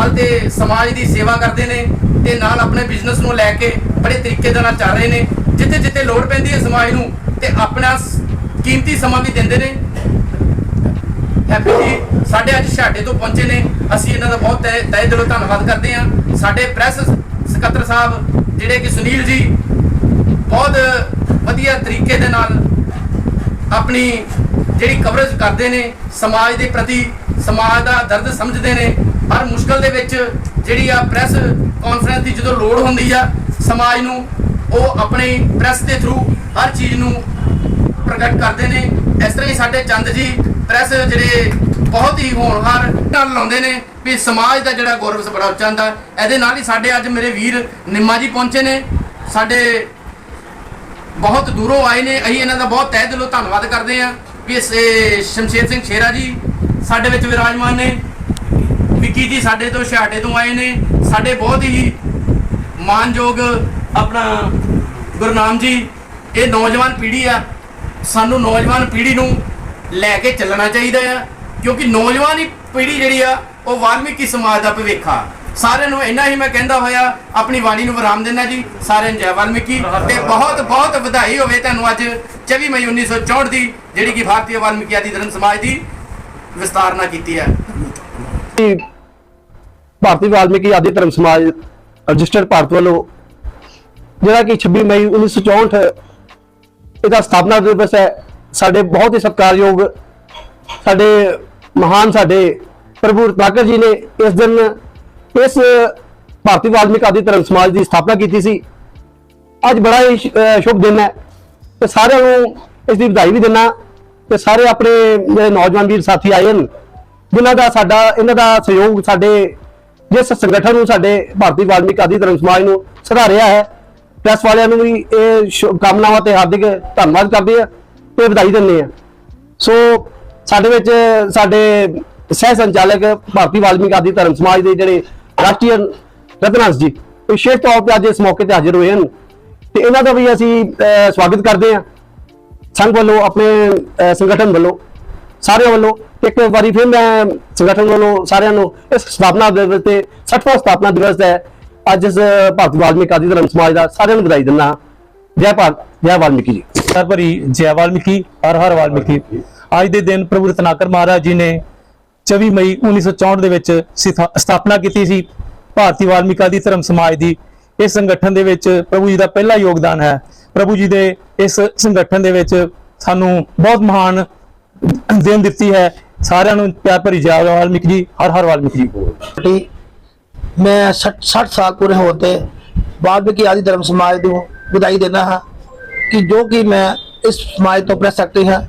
ਨਾਲ ਤੇ ਸਮਾਜ ਦੀ ਸੇਵਾ ਕਰਦੇ ਨੇ ਤੇ ਨਾਲ ਆਪਣੇ ਬਿਜ਼ਨਸ ਨੂੰ ਲੈ ਕੇ ਬੜੇ ਤਰੀਕੇ ਦੇ ਨਾਲ ਚੱਲ ਰਹੇ ਨੇ। ਜਿੱਥੇ ਜਿੱਥੇ ਲੋੜ ਪੈਂਦੀ ਹੈ ਸਮਾਜ ਨੂੰ ਤੇ ਆਪਣਾ ਕੀਮਤੀ ਸਮਾਂ ਵੀ ਦਿੰਦੇ ਨੇ। ਹੈਪੀ ਜੀ, ਸਾਡੇ ਅੱਜ ਛਾਟੇ ਤੋਂ ਪਹੁੰਚੇ ਨੇ। ਅਸੀਂ ਇਹਨਾਂ ਦਾ ਬਹੁਤ ਤਹਿ ਤਹਿ ਦਿਲੋਂ ਧੰਨਵਾਦ ਕਰਦੇ ਹਾਂ। ਸਾਡੇ ਪ੍ਰੈਸ ਸਕੱਤਰ ਸਾਹਿਬ, ਜਿਹੜੇ ਕਿ ਸੁਨੀਲ ਜੀ, ਬਹੁਤ ਵਧੀਆ ਤਰੀਕੇ ਦੇ ਨਾਲ ਆਪਣੀ ਜਿਹੜੀ ਕਵਰੇਜ ਕਰਦੇ ਨੇ। ਸਮਾਜ ਦੇ ਪ੍ਰਤੀ ਸਮਾਜ ਦਾ ਦਰਦ ਸਮਝਦੇ ਨੇ। ਹਰ ਮੁਸ਼ਕਲ ਦੇ ਵਿੱਚ ਜਿਹੜੀ ਆ ਪ੍ਰੈਸ ਕਾਨਫਰੰਸ ਦੀ ਜਦੋਂ ਲੋੜ ਹੁੰਦੀ ਆ, ਸਮਾਜ ਨੂੰ ਉਹ ਆਪਣੀ ਪ੍ਰੈਸ ਦੇ ਥਰੂ ਹਰ ਚੀਜ਼ ਨੂੰ ਪ੍ਰਗਟ ਕਰਦੇ ਨੇ। ਇਸ ਤਰ੍ਹਾਂ ਹੀ ਸਾਡੇ ਚੰਦ ਜੀ ਪ੍ਰੈਸ ਜਿਹੜੇ ਬਹੁਤ ਹੀ ਹੋਣਹਾਰ ਨਾਲ ਲਾਉਂਦੇ ਨੇ ਵੀ ਸਮਾਜ ਦਾ ਜਿਹੜਾ ਗੌਰਵ ਬੜਾ ਉੱਚਾ ਹੁੰਦਾ ਇਹਦੇ ਨਾਲ ਹੀ ਸਾਡੇ ਅੱਜ ਮੇਰੇ ਵੀਰ ਨਿੰਮਾ ਜੀ ਪਹੁੰਚੇ ਨੇ। ਸਾਡੇ ਬਹੁਤ ਦੂਰੋਂ ਆਏ ਨੇ। ਅਸੀਂ ਇਹਨਾਂ ਦਾ ਬਹੁਤ ਤਹਿ ਦਿਲੋਂ ਧੰਨਵਾਦ ਕਰਦੇ ਹਾਂ ਵੀ ਸ਼ਮਸ਼ੇਰ ਸਿੰਘ ਸ਼ੇਰਾ ਜੀ ਸਾਡੇ ਵਿੱਚ ਵਿਰਾਜਮਾਨ ਨੇ। ਵਿੱਕੀ ਜੀ ਸਾਡੇ ਤੋਂ ਛਾਟੇ ਤੋਂ ਆਏ ਨੇ। ਸਾਡੇ ਬਹੁਤ ਹੀ ਮਾਨਯੋਗ ਆਪਣਾ ਗੁਰਨਾਮ ਜੀ, ਇਹ ਨੌਜਵਾਨ ਪੀੜ੍ਹੀ ਆ। ਸਾਨੂੰ ਨੌਜਵਾਨ ਪੀੜ੍ਹੀ ਨੂੰ ਲੈ ਕੇ ਚੱਲਣਾ ਚਾਹੀਦਾ ਆ, ਕਿਉਂਕਿ ਨੌਜਵਾਨ ਹੀ ਪੀੜ੍ਹੀ ਜਿਹੜੀ ਆ, ਉਹ ਵਾਲਮੀਕੀ ਸਮਾਜ ਦਾ ਭਵਿੱਖ ਆ। ਸਾਰਿਆਂ ਨੂੰ ਇੰਨਾ ਹੀ ਮੈਂ ਕਹਿੰਦਾ ਹੋਇਆ, ਆਪਣੀ ਬਾਣੀ ਨੂੰ ਵਿਰਾਮ ਦਿੰਦਾ ਜੀ। ਸਾਰਿਆਂ ਨੂੰ ਜੈ ਵਾਲਮੀਕੀ। ਤੇ ਬਹੁਤ ਬਹੁਤ ਵਧਾਈ ਹੋਵੇ ਤੁਹਾਨੂੰ ਅੱਜ 24 ਮਈ 1964 ਦੀ, ਜਿਹੜੀ ਕਿ ਭਾਰਤੀ ਵਾਲਮੀਕੀ ਆਦੀ ਧਰਮ ਸਮਾਜ ਦੀ ਵਿਸਤਾਰਨਾ ਕੀਤੀ ਹੈ। ਭਾਰਤੀ ਵਾਲਮੀਕੀ ਆਦਿ ਧਰਮ ਸਮਾਜ ਰਜਿਸਟਰਡ ਭਾਰਤ ਵੱਲੋਂ ਜਿਹੜਾ ਕਿ 26 ਮਈ 1964 ਇਹਦਾ ਸਥਾਪਨਾ ਦਿਵਸ ਹੈ, ਸਾਡੇ ਬਹੁਤ ਹੀ ਸਤਿਕਾਰਯੋਗ ਸਾਡੇ ਮਹਾਨ ਸਾਡੇ ਪ੍ਰਭੂ ਰਤਨਾਕਰ ਜੀ ਨੇ ਇਸ ਦਿਨ ਇਸ ਭਾਰਤੀ ਵਾਲਮੀਕੀ ਆਦਿ ਧਰਮ ਸਮਾਜ ਦੀ ਸਥਾਪਨਾ ਕੀਤੀ ਸੀ। ਅੱਜ ਬੜਾ ਹੀ ਸ਼ੁਭ ਦਿਨ ਹੈ ਤੇ ਸਾਰਿਆਂ ਨੂੰ ਇਸ ਦੀ ਵਧਾਈ ਵੀ ਦਿੰਦਾ ਤੇ ਸਾਰੇ ਆਪਣੇ ਜਿਹੜੇ ਨੌਜਵਾਨ ਵੀਰ ਸਾਥੀ ਆਏ ਹਨ, ਜਿਨ੍ਹਾਂ ਦਾ ਸਾਡਾ, ਇਹਨਾਂ ਦਾ ਸਹਿਯੋਗ ਸਾਡੇ ਜਿਸ ਸੰਗਠਨ ਨੂੰ ਸਾਡੇ ਭਾਰਤੀ ਵਾਲਮੀਕ ਆਦਿ ਧਰਮ ਸਮਾਜ ਨੂੰ ਸਦਾ ਹੈ ਪ੍ਰੈਸ ਵਾਲਿਆਂ ਨੂੰ ਵੀ ਇਹ ਸ਼ੁਭਕਾਮਨਾਵਾਂ ਤੇ ਹਾਰਦਿਕ ਧੰਨਵਾਦ ਕਰਦੇ ਆ ਤੇ ਵਧਾਈ ਦਿੰਦੇ ਆ ਸੋ ਸਾਡੇ ਵਿੱਚ ਸਾਡੇ ਸਹਿ ਸੰਚਾਲਕ ਭਾਰਤੀ ਵਾਲਮੀਕ ਆਦਿ ਧਰਮ ਸਮਾਜ ਦੇ ਜਿਹੜੇ ਰਾਸ਼ਟਰੀ ਰਤਨਾਸ ਜੀ, ਵਿਸ਼ੇਸ਼ ਤੌਰ ਤੇ ਅੱਜ ਇਸ ਮੌਕੇ ਤੇ ਹਾਜ਼ਰ ਹੋਏ ਹਨ। ਤੇ ਇਹਨਾਂ ਦਾ ਵੀ ਅਸੀਂ ਸਵਾਗਤ ਕਰਦੇ ਹਾਂ। ਸੰਘ ਵੱਲੋਂ ਆਪਣੇ ਸੰਗਠਨ ਵੱਲੋਂ ਸਾਰਿਆਂ ਵੱਲੋਂ ਇੱਕ ਵਾਰੀ ਫਿਰ ਮੈਂ ਸੰਗਠਨ ਵੱਲੋਂ ਸਾਰਿਆਂ ਨੂੰ ਇਸ ਸਥਾਪਨਾ ਦਿਵਸ ਤੇ 60ਵਾਂ ਸਥਾਪਨਾ ਦਿਵਸ ਹੈ। ਅੱਜ ਇਸ ਭਾਰਤੀ ਵਾਲਮੀਕੀ ਆਦੀ ਧਰਮ ਸਮਾਜ ਦਾ ਸਾਰਿਆਂ ਨੂੰ ਵਧਾਈ ਦਿੰਦਾ ਜੈ ਭਾਰਤ ਜੈ ਵਾਲਮੀਕੀ ਜੀ। ਸਰ ਭਰੀ ਜੈ ਵਾਲਮੀਕੀ, ਹਰ ਹਰ ਵਾਲਮੀਕੀ। ਅੱਜ ਦੇ ਦਿਨ ਪ੍ਰਭੂ ਰਤਨਾਕਰ ਮਹਾਰਾਜ ਜੀ ਨੇ 24 ਮਈ 1964 ਦੇ ਵਿੱਚ ਸਿਥਾ- ਸਥਾਪਨਾ ਕੀਤੀ ਸੀ। ਭਾਰਤੀ ਵਾਲਮੀਕ ਆਦਿ ਧਰਮ ਸਮਾਜ ਦੀ ਇਸ ਸੰਗਠਨ ਦੇ ਵਿੱਚ ਪ੍ਰਭੂ ਜੀ ਦਾ ਪਹਿਲਾ ਯੋਗਦਾਨ ਹੈ। ਪ੍ਰਭੂ ਜੀ ਦੇ ਇਸ ਸੰਗਠਨ ਦੇ ਵਿੱਚ ਸਾਨੂੰ ਬਹੁਤ ਮਹਾਨ ਦੇਣ ਦਿੱਤੀ ਹੈ। ਸਾਰਿਆਂ ਨੂੰ ਪਿਆਰ ਭਰੀ ਜੈ ਵਾਲਮੀਕ ਜੀ, ਹਰ ਹਰ ਵਾਲਮੀਕ ਜੀ ਮੈਂ 60 ਸਾਲ ਪੂਰੇ ਹੋਣ ਤੇ ਵਾਲਮੀਕੀ ਆਦਿ ਧਰਮ ਸਮਾਜ ਨੂੰ ਵਧਾਈ ਦਿੰਦਾ ਹਾਂ ਕਿ ਜੋ ਕਿ ਮੈਂ ਇਸ ਸਮਾਜ ਤੋਂ ਪ੍ਰੈਸ ਸਕਦੀ ਹਾਂ।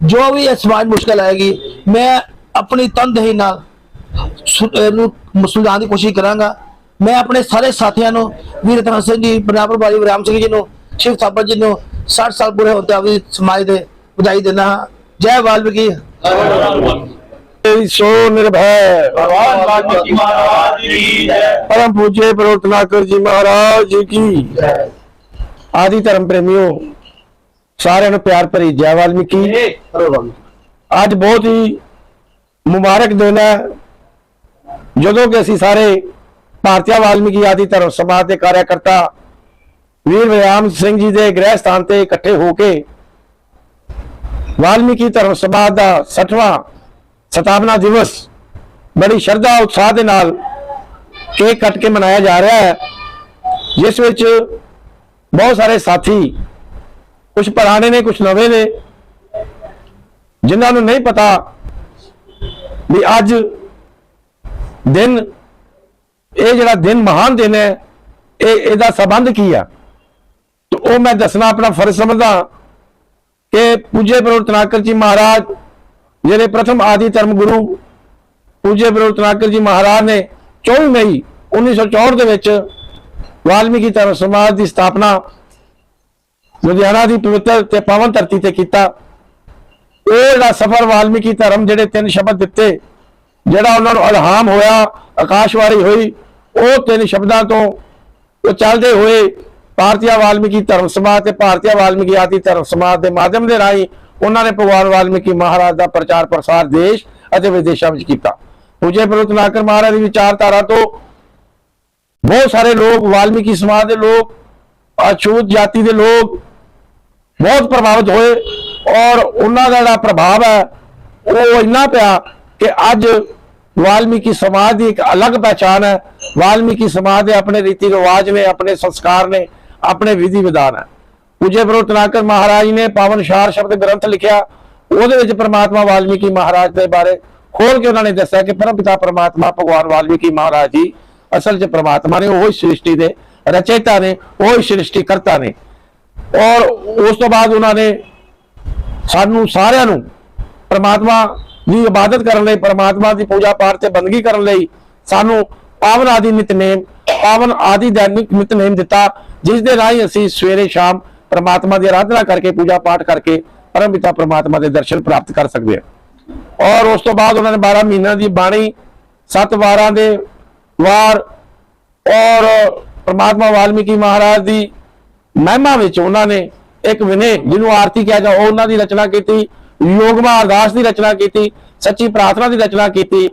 ਜੋ ਵੀ ਇਸ ਸਮਾਜ ਮੁਸ਼ਕਲ ਆਏਗੀ, ਮੈਂ ਆਪਣੀ ਤਨਦੇਹੀ ਨਾਲ ਨੂੰ ਸੁਲਝਾਉਣ ਦੀ ਕੋਸ਼ਿਸ਼ ਕਰਾਂਗਾ। ਮੈਂ ਆਪਣੇ ਸਾਰੇ ਸਾਥੀਆਂ ਨੂੰ, ਵੀਰ ਤਰਨ ਸਿੰਘ ਜੀ ਬਨਾਪੁਰ ਵਾਲੀ ਰਾਮ ਸਿੰਘ ਜੀ ਨੂੰ, ਸ਼ਿਵ ਸਾਬਰ ਜੀ ਨੂੰ 60 ਸਾਲ ਪੂਰੇ ਹੋ ਤੇ ਆਪ ਸਮਾਜ ਦੇ ਵਧਾਈ ਦਿੰਦਾ ਹਾਂ। ਜੈ ਵਾਲਮੀਕੀ ਸੋ ਨਿਰਭੈ भगवान वाल्मीकि महाराज की जय परम पूज्य प्रवर्तनाकर जी महाराज जी की ਆਦੀ ਧਰਮ ਪ੍ਰੇਮੀਓ ਸਾਰਿਆਂ ਨੂੰ ਪਿਆਰ ਭਰੀ ਜੈ ਵਾਲਮੀਕੀ ਅੱਜ ਬਹੁਤ ਹੀ ਮੁਬਾਰਕ ਦਿਨ ਹੈ ਜਦੋਂ ਕਿ ਅਸੀਂ ਸਾਰੇ ਭਾਰਤੀਆ ਵਾਲਮੀਕੀ ਆਦੀ ਧਰਮ ਸਮਾਜ ਦੇ ਕਾਰਿਆਕਰਤਾ ਵੀਰ ਵਿਰਾਮ ਸਿੰਘ ਜੀ ਦੇ ਗ੍ਰਹਿ ਸਥਾਨ ਤੇ ਇਕੱਠੇ ਹੋ ਕੇ ਵਾਲਮੀਕੀ ਧਰਮ ਸਮਾਜ ਦਾ 60ਵਾਂ ਸਤਾਵਨਾ ਦਿਵਸ ਬੜੀ ਸ਼ਰਧਾ ਉਤਸ਼ਾਹ ਦੇ ਨਾਲ ਕੇਕ ਕੱਟ ਕੇ ਮਨਾਇਆ ਜਾ ਰਿਹਾ ਹੈ, ਜਿਸ ਵਿੱਚ ਬਹੁਤ ਸਾਰੇ ਸਾਥੀ ਕੁਝ ਪੁਰਾਣੇ ਨੇ ਕੁਝ ਨਵੇਂ ਨੇ, ਜਿਨ੍ਹਾਂ ਨੂੰ ਨਹੀਂ ਪਤਾ ਵੀ ਅੱਜ ਦਿਨ, ਇਹ ਜਿਹੜਾ ਦਿਨ ਮਹਾਨ ਦਿਨ ਹੈ, ਇਹ, ਇਹਦਾ ਸਬੰਧ ਕੀ ਆ? ਤੇ ਉਹ ਮੈਂ ਦੱਸਣਾ, ਆਪਣਾ ਫਰਜ਼ ਸਮਝਦਾ ਕਿ ਪੂਜੇ ਪ੍ਰਭੂ ਤਨਾਕਰ ਜੀ ਮਹਾਰਾਜ, ਜਿਹੜੇ ਪ੍ਰਥਮ ਆਦਿ ਧਰਮ ਗੁਰੂ ਪੂਜੇ ਪ੍ਰਭੂ ਤਨਾਕਰ ਜੀ ਮਹਾਰਾਜ ਨੇ 24 ਮਈ 1964 ਦੇ ਵਿੱਚ ਵਾਲਮੀਕੀ ਧਰਮ ਸਮਾਜ ਦੀ ਸਥਾਪਨਾ ਲੁਧਿਆਣਾ ਦੀ ਪਵਿੱਤਰ ਤੇ ਪਾਵਨ ਧਰਤੀ ਤੇ ਕੀਤਾ। ਇਹ ਜਿਹੜਾ ਸਫਰ ਵਾਲਮੀਕੀ ਧਰਮ ਜਿਹੜੇ ਤਿੰਨ ਸ਼ਬਦ ਦਿੱਤੇ, ਜਿਹੜਾ ਉਹਨਾਂ ਨੂੰ ਅਲਹਾਮ ਹੋਇਆ ਆਕਾਸ਼ਵਾਰੀ ਹੋਈ, ਉਹ ਤਿੰਨ ਸ਼ਬਦਾਂ ਤੋਂ ਉਹ ਚੱਲਦੇ ਹੋਏ ਭਾਰਤੀਆ ਵਾਲਮੀਕੀ ਧਰਮ ਸਮਾਜ ਤੇ ਭਾਰਤੀ ਵਾਲਮੀਕੀ ਆਦਿ ਧਰਮ ਸਮਾਜ ਦੇ ਮਾਧਿਅਮ ਦੇ ਰਾਹੀਂ ਉਹਨਾਂ ਨੇ ਭਗਵਾਨ ਵਾਲਮੀਕੀ ਮਹਾਰਾਜ ਦਾ ਪ੍ਰਚਾਰ ਪ੍ਰਸਾਰ ਦੇਸ਼ ਅਤੇ ਵਿਦੇਸ਼ਾਂ ਵਿੱਚ ਕੀਤਾ। ਪੂਜੇ ਪ੍ਰਤਨਾਕਰ ਮਹਾਰਾਜ ਦੀ ਵਿਚਾਰਧਾਰਾ ਤੋਂ ਬਹੁਤ ਸਾਰੇ ਲੋਕ, ਵਾਲਮੀਕੀ ਸਮਾਜ ਦੇ ਲੋਕ, ਅਛੂਤ ਜਾਤੀ ਦੇ ਲੋਕ ਬਹੁਤ ਪ੍ਰਭਾਵਿਤ ਹੋਏ ਔਰ ਉਹਨਾਂ ਦਾ ਜਿਹੜਾ ਪ੍ਰਭਾਵ ਹੈ, ਉਹ ਇੰਨਾ ਪਿਆ ਕਿ ਅੱਜ ਵਾਲਮੀਕੀ ਸਮਾਜ ਦੀ ਇੱਕ ਅਲੱਗ ਪਛਾਣ ਹੈ। ਵਾਲਮੀਕੀ ਸਮਾਜ ਦੇ ਆਪਣੇ ਰੀਤੀ ਰਿਵਾਜ ਨੇ, ਆਪਣੇ ਸੰਸਕਾਰ ਨੇ ਆਪਣੇ ਵਿਧੀ ਵਿਧਾਨ ਹੈ। ਪੂਜੇ ਪ੍ਰੋਤਨਾਕਰ ਮਹਾਰਾਜ ਨੇ ਪਾਵਨ ਸ਼ਾਰ ਸ਼ਬਦ ਗ੍ਰੰਥ ਲਿਖਿਆ। ਉਹਦੇ ਵਿੱਚ ਪ੍ਰਮਾਤਮਾ ਵਾਲਮੀਕੀ ਮਹਾਰਾਜ ਦੇ ਬਾਰੇ ਖੋਲ ਕੇ ਉਹਨਾਂ ਨੇ ਦੱਸਿਆ ਕਿ ਪਰਮ ਪ੍ਰਮਾਤਮਾ ਭਗਵਾਨ ਵਾਲਮੀਕੀ ਮਹਾਰਾਜ ਜੀ ਅਸਲ 'ਚ ਪ੍ਰਮਾਤਮਾ ਨੇ, ਉਹ ਸ੍ਰਿਸ਼ਟੀ ਦੇ ਰਚੇਤਾ ਨੇ, ਉਹ ਸ੍ਰਿਸ਼ਟੀ ਕਰਤਾ ਨੇ। ਔਰ ਉਸ ਤੋਂ ਬਾਅਦ ਉਹਨਾਂ ਨੇ ਸਾਨੂੰ ਸਾਰਿਆਂ ਨੂੰ ਪ੍ਰਮਾਤਮਾ ਦੀ ਇਬਾਦਤ ਕਰਨ ਲਈ, ਪ੍ਰਮਾਤਮਾ ਦੀ ਪੂਜਾ ਪਾਠ ਤੇ ਬੰਦਗੀ ਕਰਨ ਲਈ ਸਾਨੂੰ ਪਾਵਨ ਆਦਿ ਨਿਤਨੇਮ ਪਾਵਨ ਆਦਿ ਦੈਨਿਕ ਨਿਤਨੇਮ ਦਿੱਤਾ, ਜਿਸ ਦੇ ਰਾਹੀਂ ਅਸੀਂ ਸਵੇਰੇ ਸ਼ਾਮ ਪ੍ਰਮਾਤਮਾ ਦੀ ਆਰਾਧਨਾ ਕਰਕੇ, ਪੂਜਾ ਪਾਠ ਕਰਕੇ ਪਰਮ ਪਿਤਾ ਪ੍ਰਮਾਤਮਾ ਦੇ ਦਰਸ਼ਨ ਪ੍ਰਾਪਤ ਕਰ ਸਕਦੇ ਹਾਂ। ਔਰ ਉਸ ਤੋਂ ਬਾਅਦ ਉਹਨਾਂ ਨੇ 12 ਮਹੀਨਿਆਂ ਦੀ ਬਾਣੀ, ਸੱਤ ਵਾਰਾਂ ਦੇ ਵਾਰ ਔਰ ਪ੍ਰਮਾਤਮਾ ਵਾਲਮੀਕੀ ਮਹਾਰਾਜ ਦੀ ਮਹਿਮਾ ਵਿੱਚ ਉਹਨਾਂ ਨੇ ਇੱਕ ਵਿਨੇ, ਜਿਹਨੂੰ ਆਰਤੀ ਕਿਹਾ ਜਾ ਉਹਨਾਂ ਦੀ ਰਚਨਾ ਕੀਤੀ, ਯੋਗਮਾ ਅਰਦਾਸ ਦੀ ਰਚਨਾ ਕੀਤੀ, ਸੱਚੀ ਪ੍ਰਾਰਥਨਾ ਦੀ ਰਚਨਾ ਕੀਤੀ।